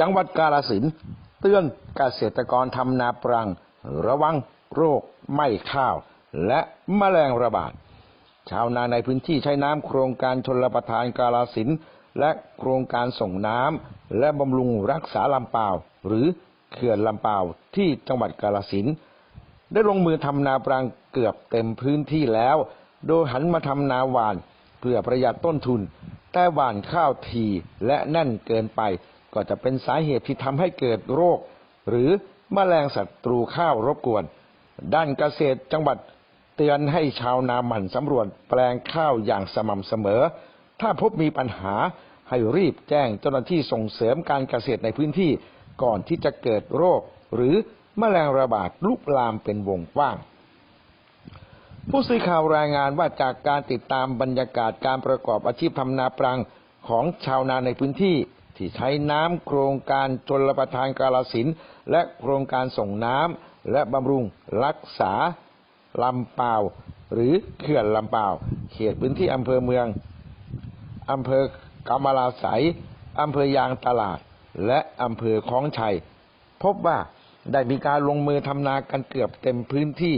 จังหวัดกาฬสินเตือนเกษตรกรทำนาปรัง ระวังโรคไหม้ข้าว และแมลงระบาด ชาวนาในพื้นที่ใช้น้ำโครงการชนรประทานกาลสินและโครงการส่งน้ำและบำรุงรักษาลำเปาวหรือเขื่อนลำเปาวที่จังหวัดกาลสินได้ลงมือทำนาปรังเกือบเต็มพื้นที่แล้ว โดยหันมาทำนาหวานเพื่อประหยัดต้นทุน แต่หวานข้าวทีและแน่นเกินไป ก็จะเป็นสาเหตุที่ทำให้เกิดโรค หรือแมลงศัตรูข้าวรบกวน ด้านเกษตรจังหวัดเตือนให้ชาวนาหมั่นสำรวจแปลงข้าวอย่างสม่ำเสมอ ถ้าพบมีปัญหาให้รีบแจ้งเจ้าหน้าที่ส่งเสริมการเกษตรในพื้นที่ก่อนที่จะเกิดโรค หรือแมลงระบาดลุกลามเป็นวงกว้าง ผู้สื่อข่าวรายงานว่าจากการติดตามบรรยากาศการประกอบอาชีพทำนาปรังของชาวนาในพื้นที่ ที่ใช้น้ำโครงการชนประทานกาลสินและโครงการส่งน้ำและบำรุงรักษาลำเปาวหรือเขื่อนลำเปาวเขตพื้นที่อำเภอเมืองอำเภอกำมะลาไสยอำเภอยางตลาด และอำเภอคล้องชัย พบว่าได้มีการลงมือทำนากันเกือบเต็มพื้นที่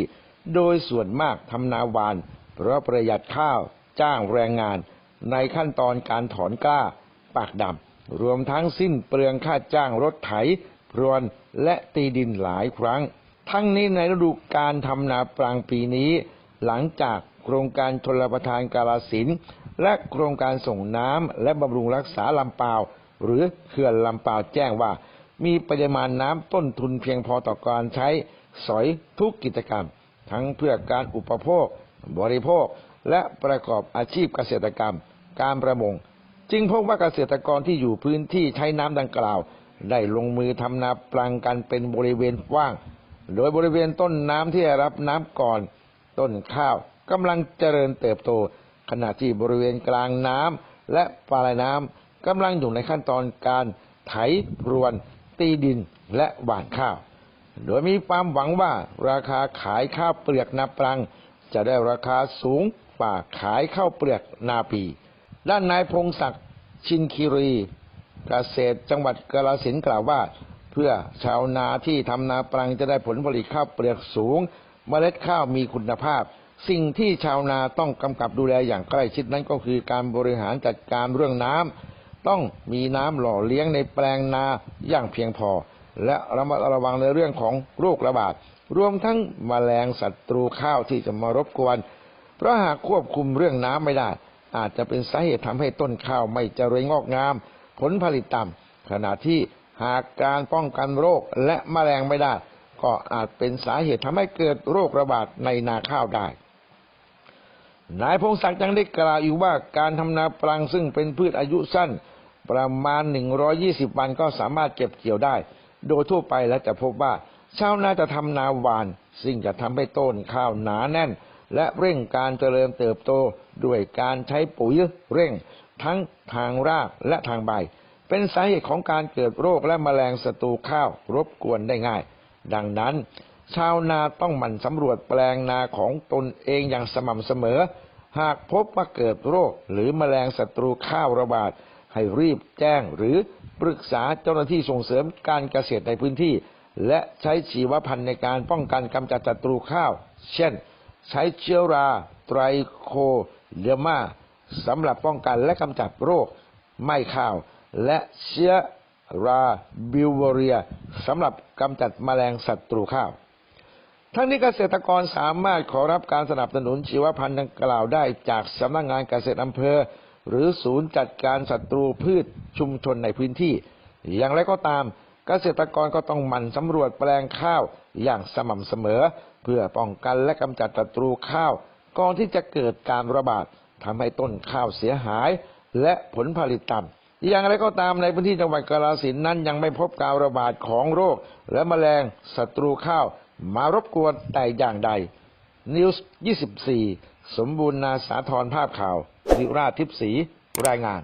โดยส่วนมากทำนาวาน เพราะประหยัดข้าวจ้างแรงงาน ในขั้นตอนการถอนกล้า ปากดำ รวมทั้งสิ้นเปลืองค่าจ้างรถไถ พรวนและตีดินหลายครั้ง ทั้งนี้ในฤดูการทำนาปรังปีนี้ หลังจากโครงการชลประทานกาลสินและโครงการส่งน้ำและบำรุงรักษาลำปาว หรือเขื่อนลำปาวแจ้งว่า มีปริมาณน้ำต้นทุนเพียงพอต่อการใช้สอยทุกกิจกรรม ทั้งเพื่อการอุปโภค บริโภค และประกอบอาชีพเกษตรกรรม การประมง จึงพบว่าเกษตรกรที่อยู่พื้นที่ใช้น้ำดังกล่าว ได้ลงมือทำนาปลังกันเป็นบริเวณกว้าง โดยบริเวณต้นน้ำที่รับน้ำก่อน ต้นข้าวกำลังเจริญเติบโต ขณะที่บริเวณกลางน้ำและปลายน้ำกำลังอยู่ในขั้นตอนการไถพรวน ตีดินและหว่านข้าว โดยมีความหวังว่าราคาขายข้าวเปลือกนาปรัง จะได้ราคาสูงกว่าขายข้าวเปลือกนาปี ด้านนายพงศักดิ์ชินคีรีเกษตรจังหวัดกาฬสินกล่าวว่า เพื่อชาวนาที่ทำนาปรังจะได้ผลผลิตข้าวเปลือกสูงเมล็ดข้าวมีคุณภาพ สิ่งที่ชาวนาต้องกำกับดูแลอย่างใกล้ชิดนั้นก็คือการบริหารจัดการเรื่องน้ำต้องมีน้ำหล่อเลี้ยงในแปลงนาอย่างเพียงพอ และระมัดระวังในเรื่องของโรคระบาดรวมทั้งแมลงศัตรูข้าวที่จะมารบกวน เพราะหากควบคุมเรื่องน้ำไม่ได้ อาจจะเป็นสาเหตุทำให้ต้นข้าวไม่เจริญงอกงาม ผลผลิตต่ำขณะที่หากการป้องกันโรคและแมลงไม่ได้ ก็อาจเป็นสาเหตุทำให้เกิดโรคระบาดในนาข้าวได้ นายพงศักดิ์ยังได้กล่าวอีกว่าการทำนาปรังซึ่งเป็นพืชอายุสั้นประมาณ 120 วันก็สามารถเก็บเกี่ยวได้ โดยทั่วไปแล้วจะพบว่าชาวนาจะทำนาหวาน ซึ่งจะทำให้ต้นข้าวหนาแน่น และเร่งการเจริญเติบโตด้วยการใช้ปุ๋ยเร่ง ทั้งทางรากและทางใบ เป็นสาเหตุของการเกิดโรคและแมลงศัตรูข้าวรบกวนได้ง่าย ดังนั้น ชาวนาต้องหมั่นสำรวจแปลงนาของตนเองอย่างสม่ำเสมอ หากพบว่าเกิดโรคหรือแมลงศัตรูข้าวระบาด ให้รีบแจ้งหรือปรึกษาเจ้าหน้าที่ส่งเสริมการเกษตรในพื้นที่ และใช้ชีวพันธุ์ในการป้องกันกำจัดศัตรูข้าว เช่น ใช้เชื้อราไตรโคเดมาสำหรับป้องกันและกำจัดโรคไหม้ข้าว และเชื้อราบิวเรียสำหรับกำจัดแมลงศัตรูข้าว ทั้งนี้เกษตรกรสามารถขอรับการสนับสนุนชีวพันธุ์ดังกล่าวได้จากสำนักงานเกษตรอำเภอ หรือศูนย์จัดการศัตรูพืชชุมชนในพื้นที่ อย่างไรก็ตาม เกษตรกรก็ต้องหมั่นสำรวจแปลงข้าวอย่างสม่ำเสมอ เพื่อป้องกันและกำจัดศัตรูข้าวก่อนที่จะเกิดการระบาดทำให้ต้นข้าวเสียหาย และผลผลิตต่ำอย่างไรก็ตามในพื้นที่จังหวัดกาฬสินธุ์นั้นยังไม่พบการระบาดของโรค และแมลงศัตรูข้าวมารบกวนแต่อย่างใดนิวส์24 สมบูรณ์นาสาธรภาพข่าววิราชทิพย์ศรีรายงาน